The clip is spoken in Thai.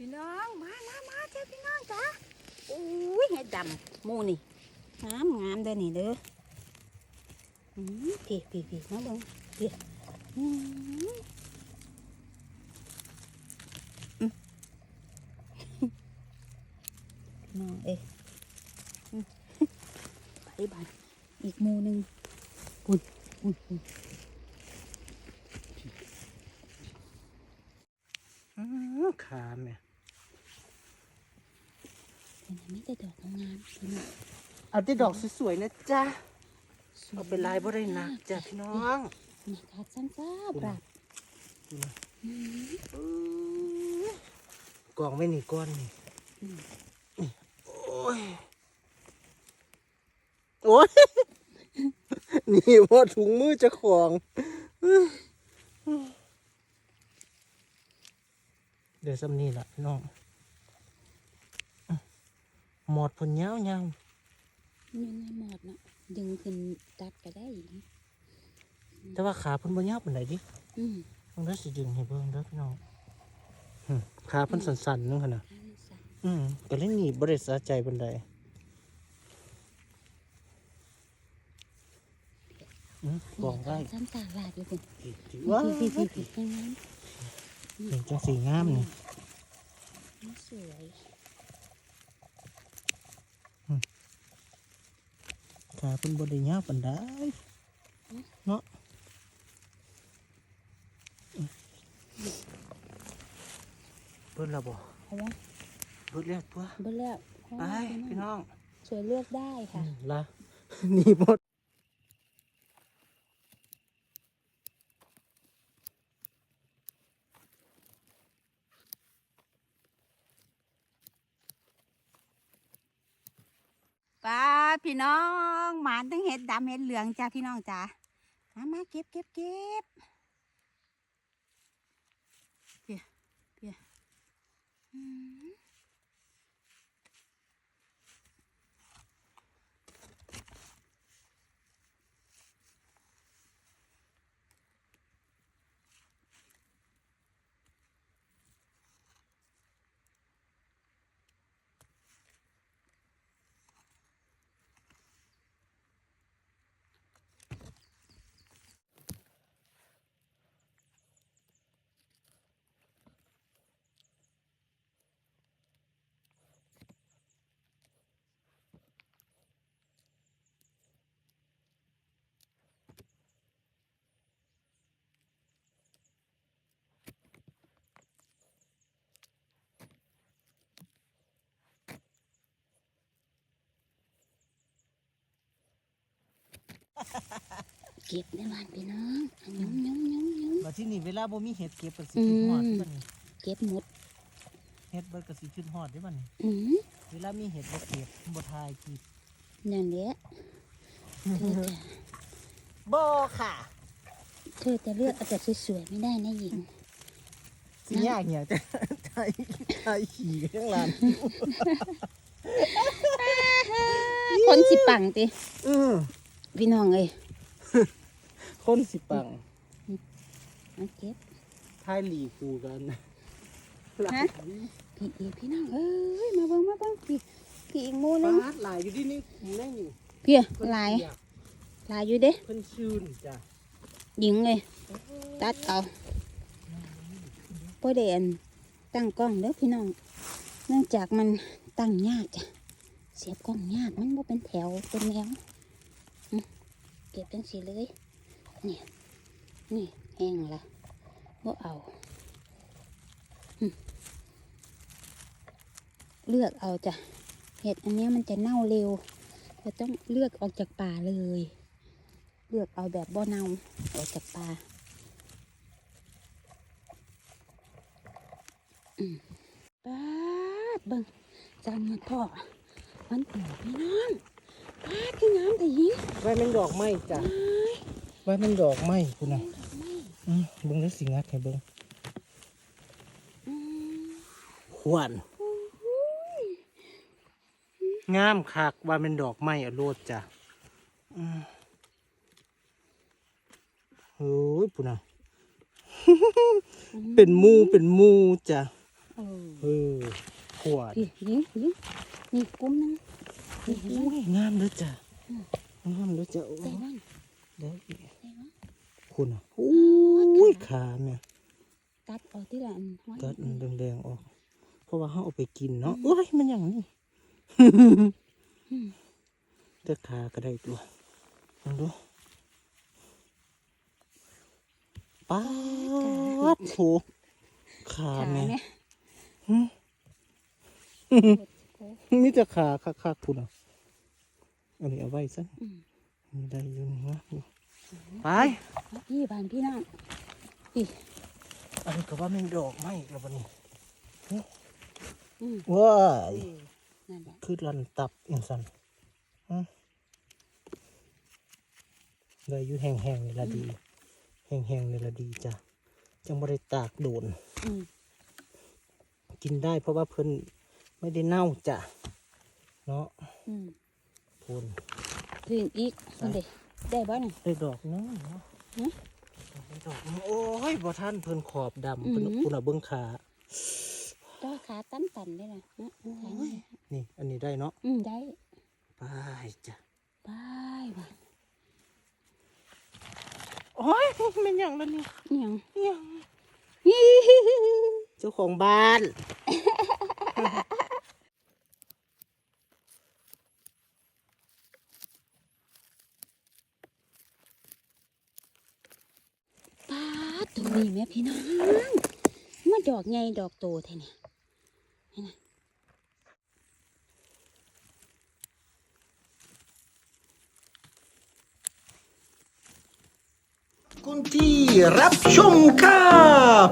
พี่น้องมามามาเจ้าพี่น้องจ้าอุ้ยเห็ดำมูนี่งามงามเด้อนี่เด้อพี่พี่พี่มาเบิ่งพี่อืมอืมพี่น้องเอ้ยอืมไปบ้านอีกมูหนึ่งปุ่นปุ่นปุ่นอื้อขาแม่ เป็นอันนี้แต่ดอกงามๆพี่น้องเอาแต่ดอกสวยๆนะจ๊ะสวยเอาไปลายบ่ได้หนักจ้ะพี่น้องนี่ค่ะสั้นๆปรับอืมอื้อกองไว้นี่ก้อนนี่นี่โอ้ยโอ้ยนี่พอถุงมือเจะของเดี๋ยวซ้ำนี่ล่ะพี่น้อง หมอดผลเงาเงายังไงหมดเนาะดึงขึ้นตัดก็ได้อีกๆแต่ว่าขาเพิ่นบ่ยาวปานใดดิอืมเพิ่นได้สิดึงให้เบิ่งเด้อพี่น้องหึขาเพิ่นสั่นๆนึงหั่นน่ะอันนี้ใส่อืมก็เล่นหนีบริษาใจบันไดอืมกองได้สั้นตาลาดอยู่คุณว้าพี่พี่พี่พี่ยังไงเห็นจังสีงามนี่นี่สวย ขาเป็นบริยาวบันไดเนาะอืมเบิดและบ่เอาวะเบิดแล้วตัวเบิ่แล้วไปพี่น้องสวยเลือกได้ค่ะอืมละนี่หมดป้าพี่น้อง หมานตั้งเห็ดดำเห็ดเหลืองจ้าพี่น้องจ้ามามาเก็บเก็บเก็บเปียเปียอืม เก็บในบ้านพี่น้องอันยำยำยำยมาที่นี่เวลาบ่มีเห็ดเก็บก็สิอืมขึ้นฮอดเด้อบัดนี้ำเก็บหมดเห็ดเบิดก็สิขึ้นฮอดเด้อบัดนี้อืมเวลามีเห็ดบ่เก็บบ่ทายกินนั่นแหละเธอจะบ่ค่ะเธอจะเลือกเอาแต่สวยๆไม่ได้นะหญิง สิยากเนี่ยจะทายทายขี่กันทั้งลานคนสิปังติอือ พี่น้องเอ้ยคนสิปังมาเก็บทายหลีกูกันฮะพี่อีพี่น้องเอ้ยมาเบิ่งมาเบิ่งพี่พี่อีกหมูหนึงปาดหลายอยู่ที่นี่แม่อยู่พี่เพิ่นหลายเปีกหลายอยู่เด้เพิ่นชื่นจ้ะหญิงเลยตัดเอาพ่อเดอันตั้งกล้องเด้อพี่น้อง เนื่องจากมันตั้งยากจ้ะเสียบกล้องยากมันบ่เป็นแถวเป็นแนวอืมเก็บจังสีเลยนี่นี่แห้งละบ่เอาเลือกเอาจ้ะเห็ดอันนี้มันจะเน่าเร็วเราต้องเลือกออกจากป่าเลย เลือกเอาแบบบ่เน่าออกจากป่าป้าดเบิ่งจานมาพ่อมันเปิดพี่น้องป้าดที่ น้ำแต่ยิงไว้มันดอกไม้จ้ะไว้มันดอกไม้คุณน่ะไม่อืมเบิ่งแล้วสิงัดให้เบิ่งอืมขวานงามคักว่าเป็นดอกไม้อะโลดจ้ะอืมเฮ้ยปุ่นน่ะเป็นหมูเป็นหมูจ้ะอเออเออขวดพี่ยิงยิงนี่กลุ่มหนึงนี่เห็นโอ้ไหมยงามเลยจ้ะ งามเลยจ้ะโอ้ใส่มันเดี๋ยวอีกใส่มันคุณอะโอ้ยขาแม่กัดเอาที่ละอันห้อยกัดอันแดงๆออก เพราะว่าเขาเอาไปกินเนาะโอ้ยมันอย่างนี้แต่ขาก็ได้ตัวลองดูป้าดโถขาขาแม่เนี่ยหึมีแต่ขาคักๆคุณอะ อันนี้เอาไว้ซะอืมมีได้อยืนวะไปพี่บานพี่น้องพี่อันนี้ก็ว่าแม่งดอกไม้แล้ววันนี้อืมว้ายนั่นแหละคือลันตับอย่างสันฮะเลยอยู่แห้งๆนี่ละดี แห้งๆนี่ละดีจ้ะจังบริตากโดนอืมกินได้เพราะว่าเพิ่นไม่ได้เน่าจ้ะ เนาะ อืมพูนถึงอีกนั่นเด็ได้บ่น่ะได้ดอกนึงเนาะหึได้ดอกนึงโอ้ยบ่ท่านเพิ่นขอบดำอืมเพิ่นคุณเอาเบิ้งขาตัวขาตันตันๆได้ล่ะเนาะขาเนี่ยนี่ อันนี้ได้เนาะอืมได้ไปจ้ะบายบานโอ้ยเป็นอย่างแล้วนี่อิหยังอิหยังเจ้าของบ้าน ป้าด ตรงนี้แม่พี่น้องมาดอกไงดอกโตแท้เนี่ยคุณที่รับชมครับ